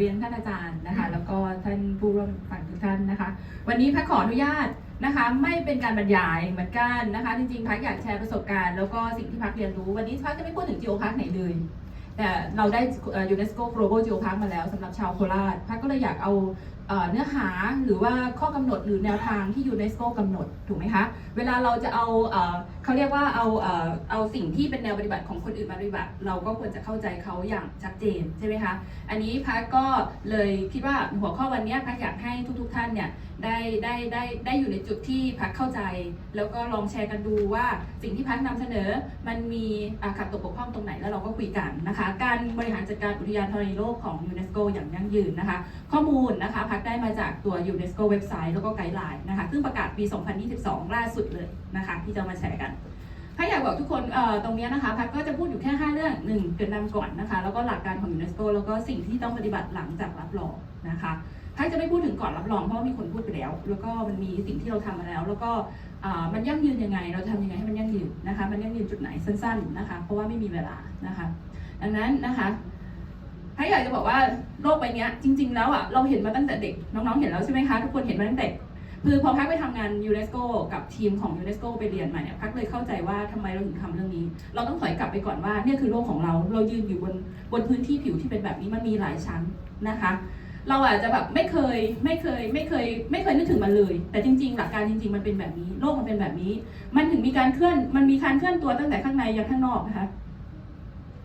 เรียนท่านอาจารย์นะคะ แล้วก็ท่านผู้ร่วมฟังทุกท่านนะคะ วันนี้พักขออนุญาตนะคะ ไม่เป็นการบรรยายเหมือนกันนะคะ จริงๆพักอยากแชร์ประสบการณ์แล้วก็สิ่งที่พักเรียนรู้ วันนี้พักจะไม่พูดถึงจิโอพักไหนเลยแต่เราได้ยูเนสโก Global Geo Park มาแล้วสำหรับชาวโคราชพักก็เลยอยากเอา เนื้อหาหรือว่าข้อกำหนดหรือแนวทางที่ยูเนสโกกำหนดถูกไหมคะเวลาเราจะเอาเขาเรียกว่าเอาเอาสิ่งที่เป็นแนวปฏิบัติของคนอื่นมาปฏิบัติ เราก็ควรจะเข้าใจเขาอย่างชัดเจนใช่ไหมคะอันนี้พักก็เลยคิดว่าหัวข้อวันนี้พักอยากให้ทุกๆท่านเนี่ยได้ได้ได้ได้อยู่ในจุดที่พักเข้าใจ แล้วก็ลองแชร์กันดูว่าสิ่งที่พักนำเสนอมันมีขัดตกบกพร่องตรงไหนแล้วเราก็คุยกันนะคะ การบริหารจัดการอุทยานธรณีโลกของยูเนสโกอย่างยั่งยืนนะคะ ข้อมูลนะคะพักได้มาจากตัวยูเนสโกเว็บไซต์แล้วก็ไกด์ไลน์นะคะซึ่งประกาศปี 2022 ล่าสุดเลยนะคะที่จะมาแชร์กันถ้าอยากบอกทุกคนตรงเนี้ยนะคะพักก็จะพูดอยู่แค่ 5 เรื่อง1เกิดนำก่อนนะคะ แล้วก็หลักการของยูเนสโกแล้วก็สิ่งที่ต้องปฏิบัติหลังจากรับรองนะคะพักจะไม่พูดถึงก่อนรับรองเพราะมีคนพูดไปแล้ว แล้วก็มันมีสิ่งที่เราทำมาแล้ว แล้วก็มันยั่งยืนยังไง เราทำยังไงให้มันยั่งยืนนะคะ มันยั่งยืนจุดไหนสั้น ๆนะคะ เพราะว่าไม่มีเวลานะคะ ดังนั้นนะคะ ถ้าอยากจะบอกว่าโลกใบนี้จริง ๆ แล้วอะเราเห็นมาตั้งแต่เด็กน้องๆเห็นแล้วใช่ไหมคะทุกคนเห็นมาตั้งแต่คือพอพักไปทำงานยูเนสโกกับทีมของยูเนสโกไปเรียนมาเนี่ยพักเลยเข้าใจว่าทำไมเราถึงทำเรื่องนี้ เราต้องถอยกลับไปก่อนว่าเนี่ยคือโลกของเราเรายืนอยู่บนบนพื้นที่ผิวที่เป็นแบบนี้มันมีหลายชั้นนะคะ เราอาจจะแบบไม่เคยไม่เคยไม่เคยไม่เคยนึกถึงมันเลย แต่จริง ๆ หลักการจริง ๆ มันเป็นแบบนี้ โลกมันเป็นแบบนี้ มันถึงมีการเคลื่อนมันมีการเคลื่อนตัวตั้งแต่ข้างในยันข้างนอกนะคะ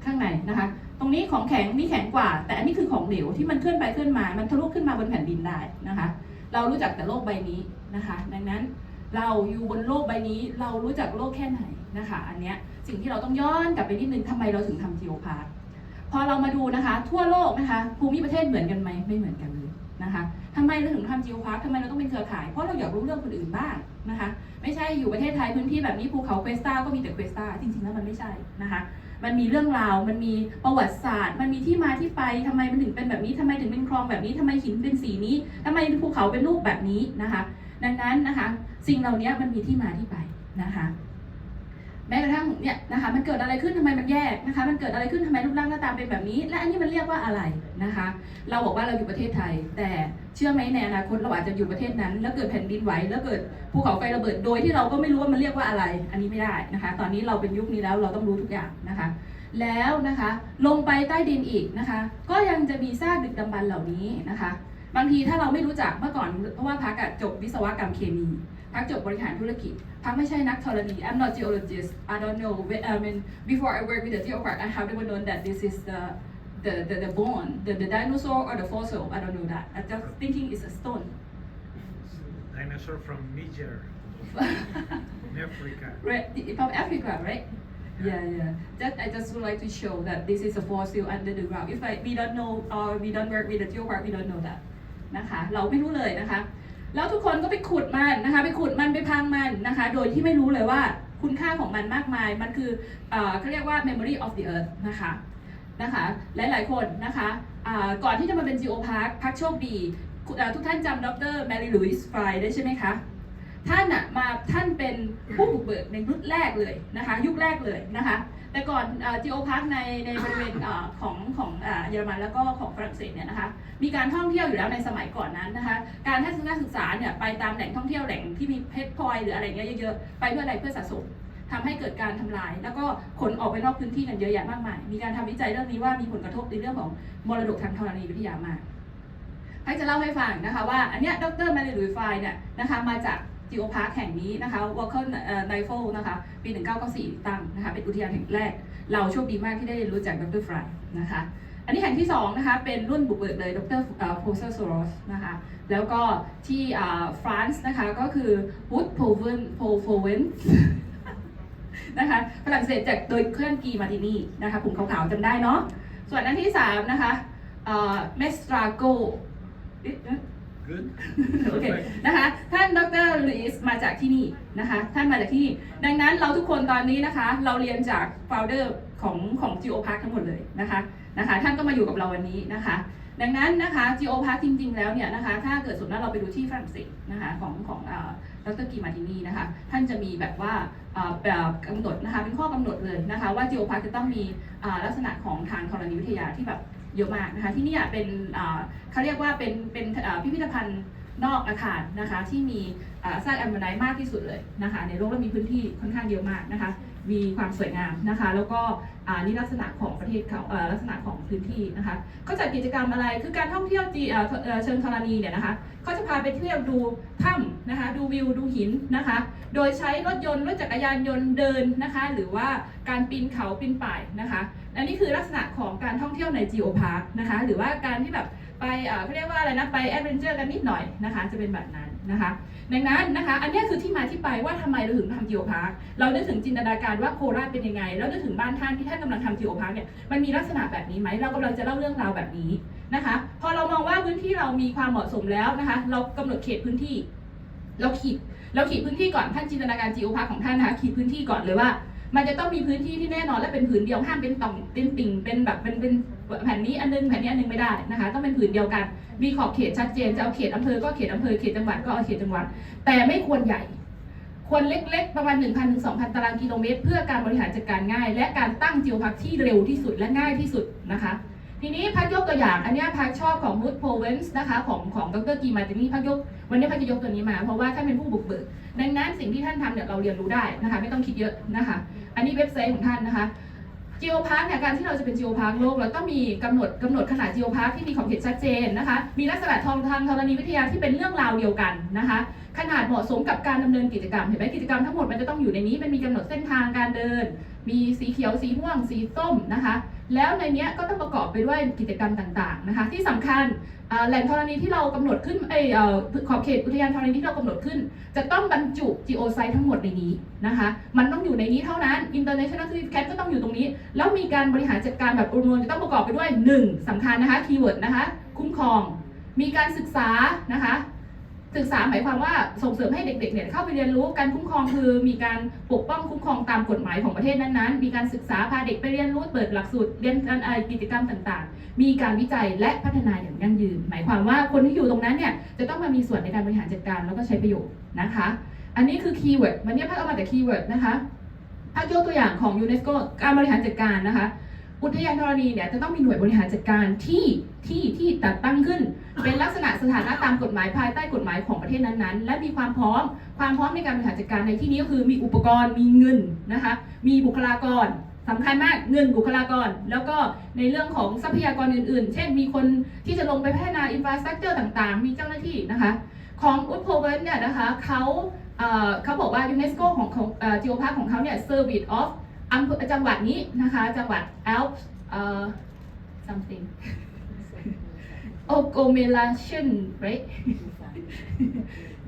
ข้างในนะคะ ตรงนี้ของแข็งนี่แข็งกว่า แต่อันนี้คือของเหลวที่มันเคลื่อนไปเคลื่อนมา มันทะลุขึ้นมาบนแผ่นดินได้นะคะ เรารู้จักแต่โลกใบนี้นะคะ ดังนั้นเราอยู่บนโลกใบนี้ เรารู้จักโลกแค่ไหนนะคะ อันเนี้ยสิ่งที่เราต้องย้อนกลับไปนิดนึงทำไมเราถึงทำจีโอพาร์พอเรามาดูนะคะ ทั่วโลกนะคะ ภูมิประเทศเหมือนกันไหมไม่เหมือนกันเลยนะคะทำไมเราถึงทำจีโอพาร์ทำไมเราต้องเป็นเครือข่าย เพราะเราอยากรู้เรื่องคนอื่นบ้างนะคะ ไม่ใช่อยู่ประเทศไทยพื้นที่แบบนี้ภูเขาเควสตาก็มีแต่เควสตาจริงๆแล้วมันไม่ใช่นะคะ มันมีเรื่องราว มันมีประวัติศาสตร์ มันมีที่มาที่ไปทำไมมันถึงเป็นแบบนี้ทำไมถึงเป็นคลองแบบนี้ทำไมหินเป็นสีนี้ทำไมภูเขาเป็นรูปแบบนี้นะคะ ดังนั้นนะคะ สิ่งเหล่านี้มันมีที่มาที่ไปนะคะ แม้กระทั่งเนี่ยนะคะมันเกิดอะไรขึ้นทำไมมันแยกนะคะ มันเกิดอะไรขึ้นทำไมรูปร่างหน้าตาเป็นแบบนี้ และอันนี้มันเรียกว่าอะไรนะคะ เราบอกว่าเราอยู่ประเทศไทย แต่เชื่อไหมในอนาคตเราอาจจะอยู่ประเทศนั้น แล้วเกิดแผ่นดินไหวแล้วเกิดภูเขาไฟระเบิดโดยที่เราก็ไม่รู้ว่ามันเรียกว่าอะไร อันนี้ไม่ได้นะคะ ตอนนี้เราเป็นยุคนี้แล้วเราต้องรู้ทุกอย่างนะคะ แล้วนะคะลงไปใต้ดินอีกนะคะ ก็ยังจะมีซากดึกดำบรรเหล่านี้นะคะ บางทีถ้าเราไม่รู้จักเมื่อก่อนเพราะว่าพักจบวิศวกรรมเคมี พักจบบริหารธุรกิจ พักไม่ใช่นักธรณี I'm not geologist I don't know I mean before I work with the geopark I have never known that this is the the the, the bone the, the dinosaur or the fossil I don't know that I just thinking it's a stone Dinosaur from Niger, in Africa. right from Africa right yeah yeah just I just would like to show that this is a fossil under the ground if I we don't know or we don't work with the geopark we don't know that นะคะเราไม่รู้เลยนะคะ แล้วทุกคนก็ไปขุดมันนะคะ ไปขุดมันไปพังมันนะคะ โดยที่ไม่รู้เลยว่าคุณค่าของมันมากมาย มันคือเอ่อเขาเรียกว่า memory of the earth นะคะนะคะ หลายๆคนนะคะก่อนที่จะมาเป็น Geo Park พักโชคดี ทุกท่านจำดรแมรี่ลุยส์ฟรายได้ใช่ไหมคะ ท่านอะมาท่านเป็นผู้บุกเบิกในยุคแรกเลยนะคะ ยุคแรกเลยนะคะ แต่ก่อนจีโอพาร์คในในบริเวณอของของเยอรมันแล้วก็ของฝรั่งเศสเนี่ยนะคะ มีการท่องเที่ยวอยู่แล้วในสมัยก่อนนั้นนะคะ การทัศนศึกษาเนี่ยไปตามแหล่งท่องเที่ยวแหล่งที่มีเพชรพลอยหรืออะไรเงี้ยเยอะๆไปเพื่ออะไรเพื่อสะสมทำให้เกิดการทำลาย แล้วก็ขนออกไปนอกพื้นที่กันเยอะแยะมากมาย มีการทำวิจัยเรื่องนี้ว่ามีผลกระทบในเรื่องของมรดกทางธรณีวิทยามากให้จะเล่าให้ฟังนะคะว่าอันเนี้ยดรมาริลุยฟายเนี่ยนะคะมาจาก จีโอพาร์คแห่งนี้นะคะวอลเคิลไนโฟนะคะปี 1994 ตั้งนะคะเป็นอุทยานแห่งแรก เราโชคดีมากที่ได้เรียนรู้จากดรฟรายนะคะอันนี้แห่งที่2นะคะเป็นรุ่นบุกเบิกเลยดรโพเซอร์โซรอสนะคะแล้วก็ที่ฟรานซ์นะคะก็คือวูดโพเวนโพโฟเวนนะคะฝรั่งเศสจากโดยเคลื่อนกีมาตินี่นะคะผมขาวๆจำได้เนาะส่วนอันที่3นะคะเมสตราโก Good? โอเค Perfect. นะคะ ท่านดรลุอิสมาจากที่นี่นะคะ ท่านมาจากที่นี่ ดังนั้นเราทุกคนตอนนี้นะคะ เราเรียนจาก founder ของของ Geo Park ทั้งหมดเลยนะคะนะคะ ท่านก็มาอยู่กับเราวันนี้นะคะ ดังนั้นนะคะ Geo Park จริง ๆ แล้วเนี่ยนะคะ ถ้าเกิดสมมติว่าเราไปดูที่ฝรั่งเศสนะคะของของเอ่อดรกีมาตินีนะคะ ท่านจะมีแบบว่าเอ่อแบบกำหนดนะคะ เป็นข้อกำหนดเลยนะคะ ว่า Geo Park จะต้องมีอ่าลักษณะของทางธรณีวิทยาที่แบบ เยอะมากนะคะ ที่นี่เป็นเขาเรียกว่าเป็นเป็นพิพิธภัณฑ์นอกอาคารนะคะที่มีอ่าซากแอมโมไนต์มากที่สุดเลยนะคะในโลกและมีพื้นที่ค่อนข้างเยอะมากนะคะมีความสวยงามนะคะ แล้วก็ อ่านี่ลักษณะของประเทศเขาลักษณะของพื้นที่นะคะเขาจัดกิจกรรมอะไรคือการท่องเที่ยวจีเชิงธรณีเนี่ยนะคะเขาจะพาไปเที่ยวดูถ้ำนะคะดูวิวดูหินนะคะ โดยใช้รถยนต์รถจักรยานยนต์เดินนะคะ หรือว่าการปีนเขาปีนป่ายนะคะอันนี้คือลักษณะของการท่องเที่ยวใน Geo Park นะคะหรือว่าการที่แบบไปเอ่อเขาเรียกว่าอะไรนะไปแอดเวนเจอร์กันนิดหน่อยนะคะ จะเป็นแบบนั้น นะคะดังนั้นนะคะอันนี้คือที่มาที่ไปว่าทำไมเราถึงทำ Geo Park เรานึกถึงจินตนาการว่าโคราชเป็นยังไง แล้วนึกถึงบ้านท่านที่ท่านกำลังทำ Geo Park เนี่ยมันมีลักษณะแบบนี้ไหมเรากำลังจะเล่าเรื่องราวแบบนี้นะคะพอเรามองว่าพื้นที่เรามีความเหมาะสมแล้วนะคะเรากำหนดเขตพื้นที่ เราขีดเราขีดพื้นที่ก่อนท่านจินตนาการ Geo Park ของท่านนะคะขีดพื้นที่ก่อนเลยว่ามันจะต้องมีพื้นที่ที่แน่นอนและเป็นผืนเดียวห้ามเป็นต่องเป็นติ่งเป็นแบบเป็นเป็น แผ่นนี้อันนึงแผ่นนี้อันนึงไม่ได้นะคะต้องเป็นผืนเดียวกัน มีขอบเขตชัดเจนจะเอาเขตอำเภอก็เขตอำเภอเขตจังหวัดก็เอาเขตจังหวัด แต่ไม่ควรใหญ่ ควรเล็กๆ ประมาณ 1,000ถึง2,000 ตารางกิโลเมตร เพื่อการบริหารจัดการง่าย และการตั้งจิวพักที่เร็วที่สุดและง่ายที่สุดนะคะ ทีนี้พักยกตัวอย่างอันนี้พักชอบของมูดโพเวนส์นะคะของของดรกีมาตินี่พักยกวันนี้พักจะยกตัวนี้มา เพราะว่าท่านเป็นผู้บุกเบิกดังนั้นสิ่งที่ท่านทำเนี่ยเราเรียนรู้ได้นะคะ ไม่ต้องคิดเยอะนะคะ อันนี้เว็บไซต์ของท่านนะคะ จีโอพาร์คเนี่ยการที่เราจะเป็นจีโอพาร์คโลกเราต้องมีกำหนดกำหนดขนาดจีโอพาร์คที่มีขอบเขตชัดเจนนะคะ มีลักษณะทางทางธรณีวิทยาที่เป็นเรื่องราวเดียวกันนะคะ ขนาดเหมาะสมกับการดำเนินกิจกรรมเห็นไหมกิจกรรมทั้งหมดมันจะต้องอยู่ในนี้มันมีกำหนดเส้นทางการเดิน มีสีเขียวสีม่วง สีส้มนะคะ แล้วในนี้ก็ต้องประกอบไปด้วยกิจกรรมต่างๆนะคะ ที่สำคัญแหล่งธรณีที่เรากำหนดขึ้นเอขอบเขตอุทยานธรณีที่เรากำหนดขึ้น จะต้องบรรจุ geosite ทั้งหมดในนี้นะคะ มันต้องอยู่ในนี้เท่านั้น international certificate ก็ต้องอยู่ตรงนี้ แล้วมีการบริหารจัดการแบบรวมๆจะต้องประกอบไปด้วย 1สำคัญนะคะ keyword นะคะ คุ้มครอง มีการศึกษานะคะ ศึกษาหมายความว่าส่งเสริมให้เด็กๆเนี่ยเข้าไปเรียนรู้การคุ้มครองคือ มีการปกป้องคุ้มครองตามกฎหมายของประเทศนั้นๆ มีการศึกษาพาเด็กไปเรียนรู้เปิดหลักสูตรเรียนการกิจกรรมต่างๆ มีการวิจัยและพัฒนาอย่างยั่งยืน หมายความว่าคนที่อยู่ตรงนั้นเนี่ยจะต้องมามีส่วนในการบริหารจัดการแล้วก็ใช้ประโยชน์นะคะ อันนี้คือคีย์เวิร์ดวันนี้พักเอามาแต่คีย์เวิร์ดนะคะพักยกตัวอย่างของยูเนสโกการบริหารจัดการนะคะ อุทยานธรณีเนี่ยจะต้องมีหน่วยบริหารจัดการที่ที่ที่จัดตั้งขึ้น เป็นลักษณะสถานะตามกฎหมายภายใต้กฎหมายของประเทศนั้นๆ และมีความพร้อม ความพร้อมในการบริหารจัดการในที่นี้ก็คือมีอุปกรณ์มีเงินนะคะ มีบุคลากรสำคัญมากเงินบุคลากร แล้วก็ในเรื่องของทรัพยากรอื่น ๆ เช่น มีคนที่จะลงไปพัฒนาอินฟราสตรักเจอร์ต่างๆ มีเจ้าหน้าที่นะคะ ของอุทโพเวนเนี่ยนะคะเขาเขาบอกว่ายูเนสโกของของจิโอพาร์คของเขาเนี่ยเซ อร์วิสออฟอำเภอจังหวัดนี้นะคะ จังหวัด Alps เอ่อ something agglomeration right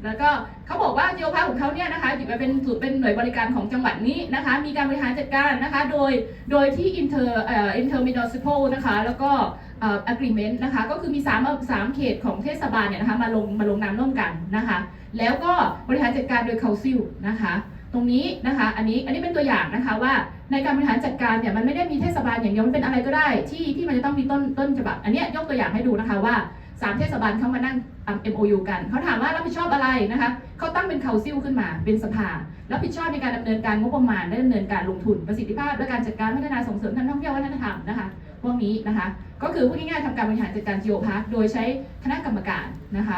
แล้วก็เขาบอกว่าจิโอพาร์คของเขาเนี่ยนะคะอยู่มาเป็นสูตรเป็นหน่วยบริการของจังหวัดนี้นะคะ มีการบริหารจัดการนะคะ โดยโดยที่ inter เอ่อ intermunicipal นะคะ แล้วก็เอ่อ agreement นะคะ ก็คือมี3สามเขตของเทศบาลเนี่ยนะคะมาลงมาลงนามร่วมกันนะคะ แล้วก็บริหารจัดการโดย council นะคะ ตรงนี้นะคะ อันนี้อันนี้เป็นตัวอย่างนะคะว่า ในการบริหารจัดการเนี่ยมันไม่ได้มีเทศบาลอย่างเดียวมันเป็นอะไรก็ได้ ที่ที่มันจะต้องมีต้นต้นฉบับ อันนี้ยกตัวอย่างให้ดูนะคะว่าสามเทศบาลเขามานั่งทำ MOU กัน เขาถามว่ารับผิดชอบอะไรนะคะเขาตั้งเป็น council ขึ้นมา เป็นสภา รับผิดชอบในการดำเนินการงบประมาณและดำเนินการลงทุนประสิทธิภาพ และการจัดการพัฒนาส่งเสริมทางท่องเที่ยววัฒนธรรมนะคะพวกนี้นะคะ ก็คือพูดง่ายๆทำการบริหารจัดการ Geo Park โดยใช้คณะกรรมการนะคะ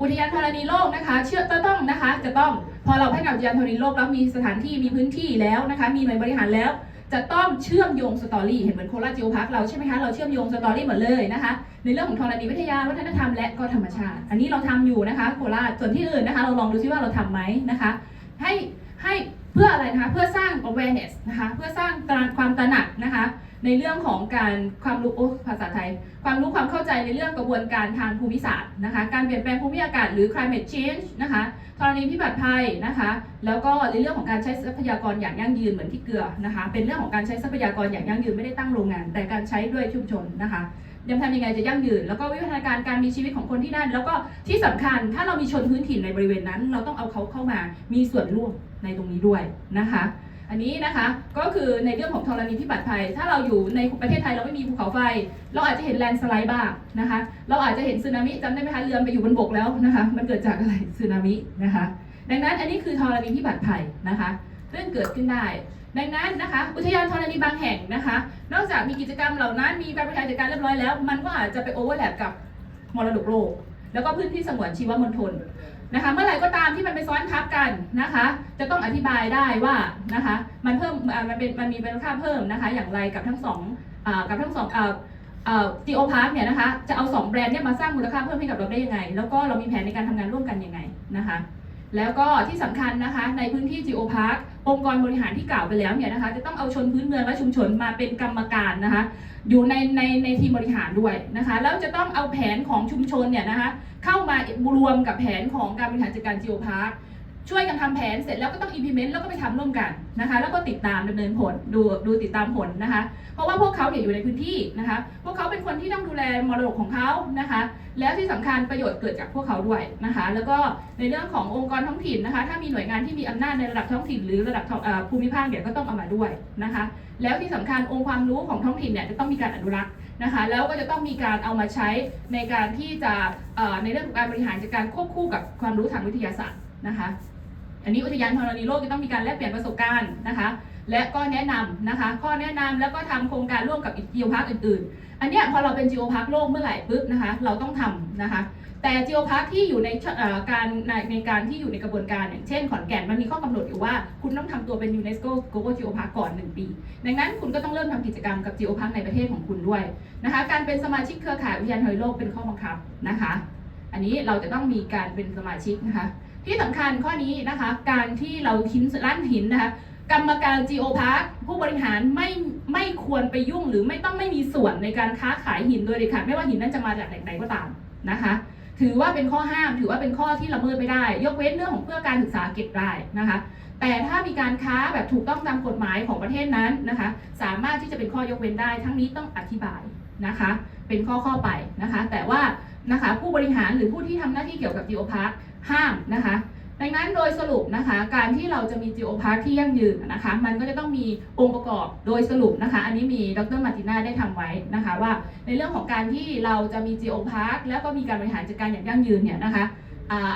อุทยานธรณีโลกนะคะ เชื่อจะต้องนะคะจะต้อง พอเราพัฒนาอุทยานธรณีโลกแล้วมีสถานที่มีพื้นที่แล้วนะคะมีหน่วยบริหารแล้ว จะต้องเชื่อมโยงสตอรี่เห็นเหมือนโคราชจิโอพาร์คเราใช่ไหมคะเราเชื่อมโยงสตอรี่หมดเลยนะคะในเรื่องของธรณีวิทยาวัฒนธรรมและก็ธรรมชาติ อันนี้เราทำอยู่นะคะโคราชส่วนที่อื่นนะคะ เราลองดูซิว่าเราทำไหมนะคะให้ให้เพื่ออะไรนะคะเพื่อสร้าง awareness นะคะเพื่อสร้างตรความตระหนักนะคะ ในเรื่องของการความรู้ภาษาไทย ความรู้ความเข้าใจในเรื่องกระบวนการทางภูมิศาสตร์นะคะ การเปลี่ยนแปลงภูมิอากาศหรือ climate change นะคะธรณีพิบัติภัยนะคะ แล้วก็ในเรื่องของการใช้ทรัพยากรอย่างยั่งยืนเหมือนที่เกลือนะคะ เป็นเรื่องของการใช้ทรัพยากรอย่างยั่งยืนไม่ได้ตั้งโรงงาน แต่การใช้ด้วยชุมชนนะคะยังทำยังไงจะยั่งยืน แล้วก็วิวัฒนาการการมีชีวิตของคนที่นั่น แล้วก็ที่สำคัญถ้าเรามีชนพื้นถิ่นในบริเวณนั้น เราต้องเอาเขาเข้ามามีส่วนร่วมในตรงนี้ด้วยนะคะ อันนี้นะคะก็คือในเรื่องของธรณีพิบัติภัย ถ้าเราอยู่ในประเทศไทยเราไม่มีภูเขาไฟ เราอาจจะเห็นแลนด์สไลด์บ้างนะคะ เราอาจจะเห็นสึนามิจำได้ไหมคะเรือไปอยู่บนบกแล้วนะคะ มันเกิดจากอะไรสึนามินะคะ ดังนั้นอันนี้คือธรณีพิบัติภัยนะคะซึ่องเกิดขึ้นได้ ดังนั้นนะคะ อุทยานธรณีบางแห่งนะคะ นอกจากมีกิจกรรมเหล่านั้นมีการบริหารจัดการเรียบร้อยแล้ว มันก็อาจจะไปโอเวอร์แลปกับมรดกโลกแล้วก็พื้นที่สงวนชีวมณฑล นะคะ เมื่อไหร่ก็ตามที่มันไปซ้อนทับกันนะคะ จะต้องอธิบายได้ว่านะคะ มันเพิ่มมันเป็นมันมีเป็นค่าเพิ่มนะคะ อย่างไรกับทั้งสองอกับทั้งสองจีโอพาร์คเนี่ยนะคะ จะเอาสองแบรนด์เนี่ยมาสร้างมูลค่าเพิ่มให้กับเราได้ยังไง แล้วก็เรามีแผนในการทำงานร่วมกันยังไงนะคะ แล้วก็ที่สำคัญนะคะในพื้นที่จิโอพาร์คองค์กรบริหารที่กล่าวไปแล้วเนี่ยนะคะจะต้องเอาชนพื้นเมืองและชุมชนมาเป็นกรรมการนะคะอยู่ในในในทีมบริหารด้วยนะคะแล้วจะต้องเอาแผนของชุมชนเนี่ยนะคะเข้ามารวมกับแผนของการบริหารจัดการจิโอพาร์ค ช่วยกันทำแผนเสร็จแล้วก็ต้อง implement แล้วก็ไปทำร่วมกันนะคะ แล้วก็ติดตามดำเนินผลดูดูติดตามผลนะคะ เพราะว่าพวกเขาเนี่ยอยู่ในพื้นที่นะคะ พวกเขาเป็นคนที่ต้องดูแลมรดกของเขานะคะ แล้วที่สำคัญประโยชน์เกิดจากพวกเขาด้วยนะคะ แล้วก็ในเรื่องขององค์กรท้องถิ่นนะคะ ถ้ามีหน่วยงานที่มีอำนาจในระดับท้องถิ่นหรือระดับภูมิภาคเนี่ยก็ต้องเอามาด้วยนะคะ แล้วที่สำคัญองค์ความรู้ของท้องถิ่นเนี่ยจะต้องมีการอนุรักษ์นะคะ แล้วก็จะต้องมีการเอามาใช้ในการที่จะในเรื่องของการบริหารจัดการควบคู่กับความรู้ทางวิทยาศาสตร์นะคะ อันนี้อุทยานธรณีโลกจะต้องมีการแลกเปลี่ยนประสบการณ์นะคะ และก็แนะนำนะคะ ข้อแนะนำแล้วก็ทำโครงการร่วมกับอีกจิโอพาร์คอื่นๆ อันนี้พอเราเป็นจิโอพาร์คโลกเมื่อไหร่ปุ๊บนะคะ เราต้องทำนะคะ แต่จิโอพาร์คที่อยู่ในการในในการที่อยู่ในกระบวนการอย่างเช่นขอนแก่นมันมีข้อกำหนดอยู่ว่าคุณต้องทำตัวเป็นยูเนสโก Global Geo Park ก่อน 1 ปี ดังนั้นคุณก็ต้องเริ่มทำกิจกรรมกับ Geo Park ในประเทศของคุณด้วยนะคะ การเป็นสมาชิกเครือข่ายอุทยานธรณีโลกเป็นข้อบังคับนะคะ อันนี้เราจะต้องมีการเป็นสมาชิกนะคะ ที่สำคัญข้อนี้นะคะ การที่เราทิ้นร้านหินนะคะกรรมการ Geo Park ผู้บริหารไม่ไม่ควรไปยุ่งหรือไม่ต้องไม่มีส่วนในการค้าขายหินโดยเด็ดขาดไม่ว่าหินนั้นจะมาจากแหล่งใดก็ตามนะคะ ถือว่าเป็นข้อห้ามถือว่าเป็นข้อที่ละเมิดไม่ได้ ยกเว้นเรื่องของเพื่อการศึกษาเก็บได้นะคะ แต่ถ้ามีการค้าแบบถูกต้องตามกฎหมายของประเทศนั้นนะคะ สามารถที่จะเป็นข้อยกเว้นได้ ทั้งนี้ต้องอธิบายนะคะ เป็นข้อข้อไปนะคะ แต่ว่า นะคะผู้บริหารหรือผู้ที่ทำหน้าที่เกี่ยวกับ Geo Park ห้ามนะคะดังนั้นโดยสรุปนะคะการที่เราจะมี Geo Park ที่ยั่งยืนนะคะมันก็จะต้องมีองค์ประกอบโดยสรุปนะคะ อันนี้มีดรมาร์ติน่าได้ทำไว้นะคะ ว่าในเรื่องของการที่เราจะมี Geo Park แล้วก็มีการบริหารจัดการอย่างยั่งยืนเนี่ยนะคะ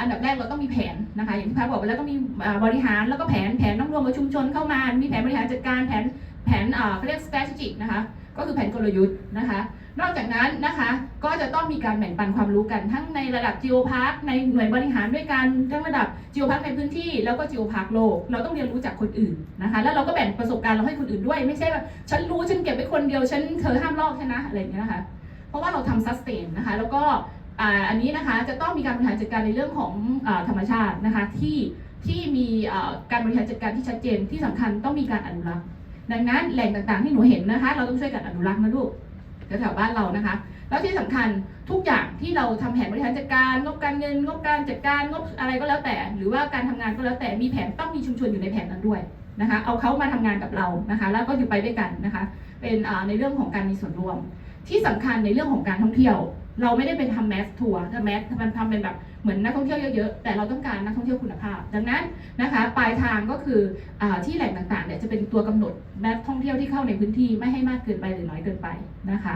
อันดับแรกเราต้องมีแผนนะคะอย่างที่พักบอกไปแล้วต้องมีบริหารแล้วก็แผนแผนต้องรวมกับชุมชนเข้ามา มีแผนบริหารจัดการแผนแผนอ่าเขาเรียก strategic นะคะก็คือแผนกลยุทธ์นะคะ นอกจากนั้นนะคะก็จะต้องมีการแบ่งปันความรู้กันทั้งในระดับ Geo Park ในหน่วยบริหารด้วยกันทั้งระดับ Geo Park ในพื้นที่แล้วก็ Geo Park โลก เราต้องเรียนรู้จากคนอื่นนะคะแล้วเราก็แบ่งประสบการณ์เราให้คนอื่นด้วย ไม่ใช่แบบฉันรู้ฉันเก็บไว้คนเดียวฉันเธอห้ามลอกฉันนะอะไรอย่างเงี้ยนะคะเพราะว่าเราทำ sustain นะคะแล้วก็อ,อันนี้นะคะจะต้องมีการบริหารจัดการในเรื่องของอธรรมชาตินะคะที่ที่มีการบริหารจัดการที่ชัดเจนที่สำคัญต้องมีการอนุรักษ์ดังนั้นแหล่งต่างๆที่หนูเห็นนะคะ เราต้องช่วยกันอนุรักษ์นะลูก แถวๆบ้านเรานะคะ แล้วที่สำคัญทุกอย่างที่เราทำแผนบริหารจัดการงบการเงินงบการจัดการงบอะไรก็แล้วแต่ หรือว่าการทำงานก็แล้วแต่มีแผนต้องมีชุมชนอยู่ในแผนนั้นด้วยนะคะ เอาเขามาทำงานกับเรานะคะ แล้วก็อยู่ไปด้วยกันนะคะ เป็นในเรื่องของการมีส่วนร่วม ที่สำคัญในเรื่องของการท่องเที่ยว เราไม่ได้เป็นทำแมสทัวร์ทำแมสมันทำเป็นแบบเหมือนนักท่องเที่ยวเยอะๆ แต่เราต้องการนักท่องเที่ยวคุณภาพ ดังนั้นนะคะปลายทางก็คืออที่แหล่งต่างๆเนี่ยจะเป็นตัวกำหนดนักท่องเที่ยวที่เข้าในพื้นที่ไม่ให้มากเกินไปหรือน้อยเกินไปนะคะ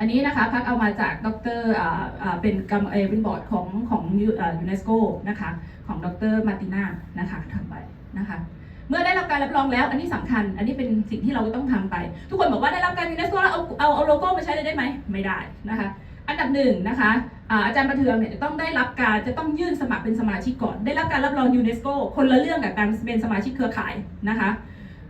อันนี้นะคะพักเอามาจากดรอ่าอ่าเป็นกรรมเออเป็นบอร์ดของของยูเนสโกนะคะของดรมาร์ติน่านะคะทำไปนะคะเมื่อได้รับการรับรองแล้ว อันนี้สำคัญ อันนี้เป็นสิ่งที่เราต้องทำไป ทุกคนบอกว่าได้รับการยูเนสโกแล้วเอาเอาเอาโลโก้มาใช้เลยได้ไหมไม่ได้นะคะ อันดับหนึ่งนะคะอาอาจารย์ประเทืองเนี่ยจะต้องได้รับการจะต้องยื่นสมัครเป็นสมาชิกก่อน ได้รับการรับรองยูเนสโกคนละเรื่องกับการเป็นสมาชิกเครือข่ายนะคะ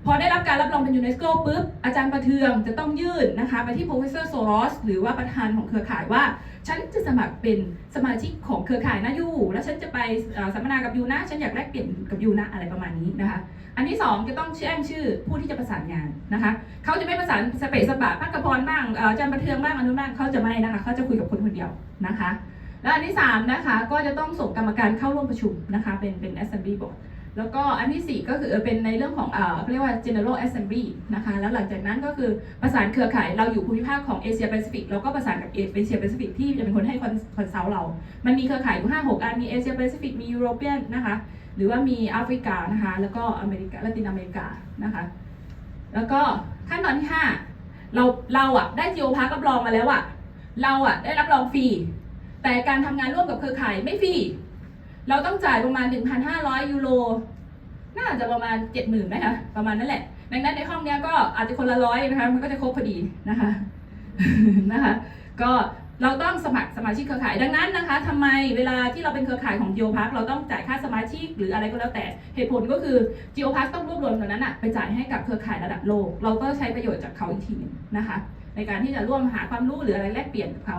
พอได้รับการรับรองเป็นยูเนสโกปุ๊บอาจารย์ประเทืองจะต้องยื่นนะคะไปที่ professor Soros หรือว่าประธานของเครือข่ายว่า ฉันจะสมัครเป็นสมาชิกของเครือข่ายนะยูแล้วฉันจะไปอ่อสัมมนากับยูนะ ฉันอยากแลกเปลี่ยนกับยูนะอะไรประมาณนี้นะคะ อันที่สองจะต้องแจ้งชื่อผู้ที่จะประสานงานนะคะเขาจะไม่ประสานสเปซสปะพักกระพรบ้างเอ่ออาจารย์ประเทืองบ้างอนุบ้างเขาจะไม่นะคะเขาจะคุยกับคนคนเดียวนะคะ แล้วอันที่สามนะคะก็จะต้องส่งกรรมการเข้าร่วมประชุมนะคะเป็นเป็น assembly board แล้วก็อันที่ 4 ก็คือเป็นในเรื่องของเอ่อเขาเรียกว่า general assembly นะคะ แล้วหลังจากนั้นก็คือประสานเครือข่ายเราอยู่ภูมิภาคของเอเชียแปซิฟิกเราก็ประสานกับเอเชียแปซิฟิกที่จะเป็นคนให้คอนซัลท์เรา มันมีเครือข่ายอยู่5 6อัน มีเอเชียแปซิฟิก มียุโรเปียนนะคะ หรือว่ามีแอฟริกานะคะ แล้วก็อเมริกา ละตินอเมริกานะคะ แล้วก็ขั้นตอนที่ 5 เราเราอะได้จีโอพาร์รับรองมาแล้วอะ เราอะได้รับรองฟรี แต่การทำงานร่วมกับเครือข่ายไม่ฟรี เราต้องจ่ายประมาณ 1,500 ยูโร น่าจะประมาณเจ็ดหมื่นไหมคะประมาณนั้นแหละ ดังนั้นในห้องนี้ก็อาจจะคนละร้อยนะคะมันก็จะครบพอดีนะคะนะคะ ก็เราต้องสมัครสมาชิกเครือข่ายดังนั้นนะคะทำไมเวลาที่เราเป็นเครือข่ายของ Geo Park เราต้องจ่ายค่าสมาชิกหรืออะไรก็แล้วแต่เหตุผลก็คือ Geo Park ต้องรวบรวมตรงนั้นอะไปจ่ายให้กับเครือข่ายระดับโลก เราก็ใช้ประโยชน์จากเขาอีกทีนึงนะคะ ในการที่จะร่วมหาความรู้หรืออะไรแลกเปลี่ยนกับเขา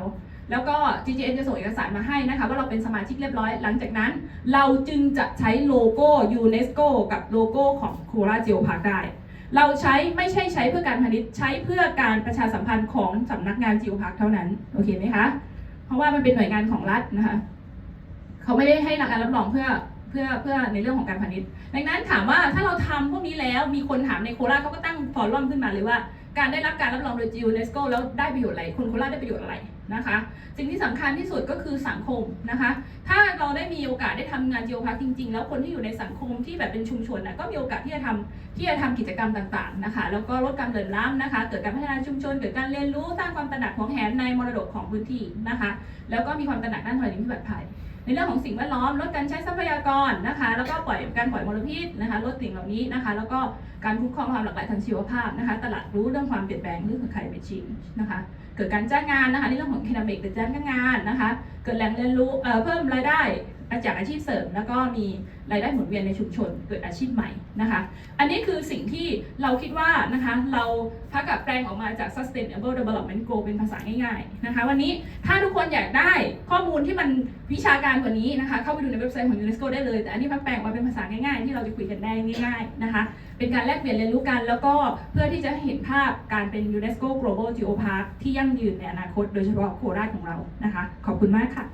แล้วก็ GGN จะส่งเอกสารมาให้นะคะว่าเราเป็นสมาชิกเรียบร้อย หลังจากนั้น เราจึงจะใช้โลโก้ยูเนสโกกับโลโก้ของโคราจียวพาร์คได้ เราใช้ไม่ใช่ใช้เพื่อการพาณิชย์ใช้เพื่อการประชาสัมพันธ์ของสำนักงานจิวพาร์คเท่านั้น โอเคไหมคะ เพราะว่ามันเป็นหน่วยงานของรัฐนะคะเขาไม่ได้ให้หลักการรับรองเพื่อเพื่อเพื่อในเรื่องของการพาณิชย์ ดังนั้นถามว่าถ้าเราทำพวกนี้แล้วมีคนถามในโคราชเขาก็ตั้งฟอรั่มขึ้นมาเลยว่า การได้รับการรับรองโดยจิวเนสโกแล้วได้ประโยชน์อะไรคนโคราชได้ประโยชน์อะไร นะคะสิ่งที่สำคัญที่สุดก็คือสังคมนะคะ ถ้าเราได้มีโอกาสได้ทำงานจิวพาร์คจริง ๆ แล้วคนที่อยู่ในสังคมที่แบบเป็นชุมชนนะก็มีโอกาสที่จะทำที่จะทำกิจกรรมต่างๆนะคะ แล้วก็ลดการเหลื่อมล้ำนะคะ เกิดการพัฒนาชุมชน เกิดการเรียนรู้สร้างความตระหนักของแหนในมรดกของพื้นที่นะคะ แล้วก็มีความตระหนักด้านธรณีพิบัติภัยในเรื่องของสิ่งแวดล้อมลดการใช้ทรัพยากรนะคะ แล้วก็ปล่อยการปล่อยมลพิษนะคะลดสิ่งเหล่านี้นะคะ แล้วก็การคุ้มครองความหลากหลายทางชีวภาพนะคะ ตลาดรู้เรื่องความเปลี่ยนแปลงเรื่องของ climate change นะคะ เกิดการจ้างงานนะคะในเรื่องของ economic หรือจ้างงานนะคะ เกิดแหล่งเรียนรู้เพิ่มรายได้ จากอาชีพเสริม แล้วก็มีรายได้หมุนเวียนในชุมชนเกิดอาชีพใหม่นะคะ อันนี้คือสิ่งที่เราคิดว่านะคะเราพักกับแปลงออกมาจาก sustainable development goal เป็นภาษาง่ายๆนะคะ วันนี้ถ้าทุกคนอยากได้ข้อมูลที่มันวิชาการกว่านี้นะคะ เข้าไปดูในเว็บไซต์ของ UNESCO ได้เลย แต่อันนี้พักแปลงมาเป็นภาษาง่ายๆ ที่เราจะคุยกันได้ง่ายๆนะคะ เป็นการแลกเปลี่ยนเรียนรู้กัน แล้วก็เพื่อที่จะเห็นภาพการเป็น UNESCO Global Geopark ที่ยั่งยืนในอนาคต โดยเฉพาะโคราชของเรานะคะ ขอบคุณมากค่ะ